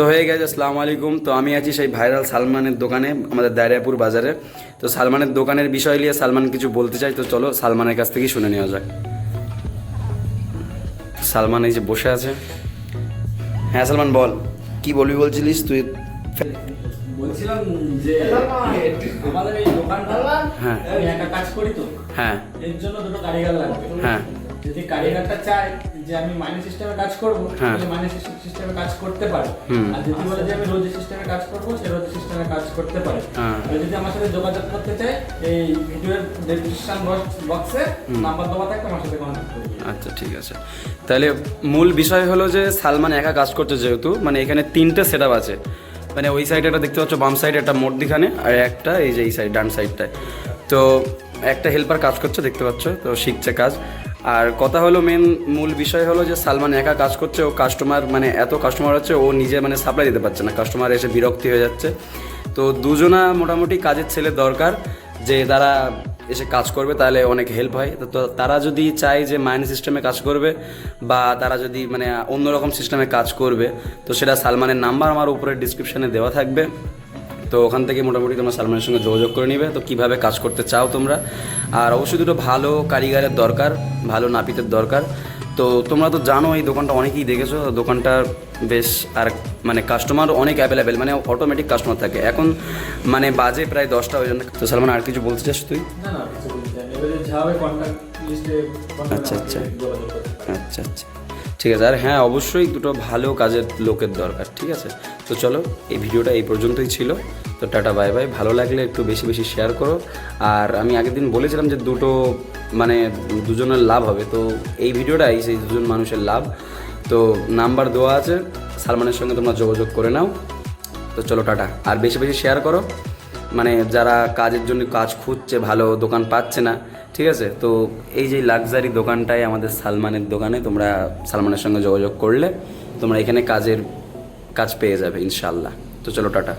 তো হয়ে গেছে আসসালামু আলাইকুম। তো আমি আছি সেই ভাইরাল সালমানের দোকানে আমাদের দায়রাপুর বাজারে। তো সালমানের দোকানের বিষয় নিয়ে সালমান কিছু বলতে চাই তো চলো সালমানের কাছ থেকেই শুনে নেওয়া যাক। সালমান এই যে বসে আছে। হ্যাঁ সালমান বল। কি বলবি বলছিলিস তুই? বলছিলাম যে আমাদের এই দোকানটা হ্যাঁ। আমি একা কাজ করি তো। হ্যাঁ। এর জন্য দুটো কারিগর লাগবে। হ্যাঁ। যদি কারিগরটা চায় যে আমি সিস্টেমে কাজ করব। তাহলে সিস্টেমে কাজ করতে পারে। আর যদি বলে যে আমি রোজি সিস্টেমে কাজ করব সে রোজি সিস্টেমে কাজ করতে পারে। হ্যাঁ। আর যদি আমার সাথে যোগাযোগ করতে চায় এই ভিডিওর ডেসক্রিপশন বক্সে নাম্বার দেওয়া থাকবে আমার সাথে কন্ট্যাক্ট করবে। আচ্ছা ঠিক আছে। তাহলে মূল বিষয় হলো যে সালমান একা কাজ করছে যেহেতু মানে এখানে তিনটে সেট আপ আছে। মানে ওই সাইডে একটা দেখতে পাচ্ছ বাম সাইডে একটা মধ্যিখানে আর একটা এই যে এই সাইড ডান সাইডটায় তো একটা হেল্পার কাজ করছে, দেখতে পাচ্ছ? তো শিখছে কাজ। আর কথা হলো মেন মূল বিষয় হলো যে সালমান একা কাজ করছে, ও কাস্টমার মানে এত কাস্টমার হচ্ছে, ও নিজে মানে সাপ্লাই দিতে পারছে না। কাস্টমার এসে বিরক্তি হয়ে যাচ্ছে। তো দুজনা মোটামুটি কাজের ছেলে দরকার, যে তারা এসে কাজ করবে, তাহলে অনেক হেল্প হয়। তো তারা যদি চায় যে মাইনে সিস্টেমে কাজ করবে, বা তারা যদি মানে অন্যরকম সিস্টেমে কাজ করবে, তো সেটা সালমানের নাম্বার আমার উপরে ডিসক্রিপশানে দেওয়া থাকবে। তো ওখান থেকে মোটামুটি তোমরা সালমানের সঙ্গে যোগাযোগ করে নিবে। তো কীভাবে কাজ করতে চাও তোমরা? আর অবশ্যই দুটো ভালো কারিগরের দরকার ভালো নাপিতের দরকার। তো তোমরা তো জানো এই দোকানটা অনেকেই দেখেছ। দোকানটা বেশ আর মানে কাস্টমার অনেক অ্যাভেলেবেল মানে অটোমেটিক কাস্টমার থাকে। এখন মানে বাজে প্রায় দশটা ওই জন্য তো সালমান আর কিছু বলতে চাস তুই? আচ্ছা, আচ্ছা। আচ্ছা আচ্ছা। ঠিক আছে, আর হ্যাঁ অবশ্যই দুটো ভালো কাজের লোকের দরকার, ঠিক আছে? তো চলো, এই ভিডিওটা এই পর্যন্তই ছিল। তো টাটা, বাই বাই। ভালো লাগলে একটু বেশি বেশি শেয়ার করো। আর আমি আগের দিন বলেছিলাম যে দুটো মানে দুজনের লাভ হবে, তো এই ভিডিওটাই সেই দুজন মানুষের লাভ। তো নাম্বার দেওয়া আছে, সালমানের সঙ্গে তোমরা যোগাযোগ করে নাও। তো চলো, টাটা। আর বেশি বেশি শেয়ার করো। মানে যারা কাজের জন্য কাজ খুঁজছে, ভালো দোকান পাচ্ছে না ঠিক আছে? তো এই যে লাক্সারি দোকানটাই আমাদের সালমানের দোকানে তোমরা সালমানের সঙ্গে যোগাযোগ করলে তোমরা এখানে কাজের কাজ পেয়ে যাবে ইনশাল্লাহ তো চলো, টাটা।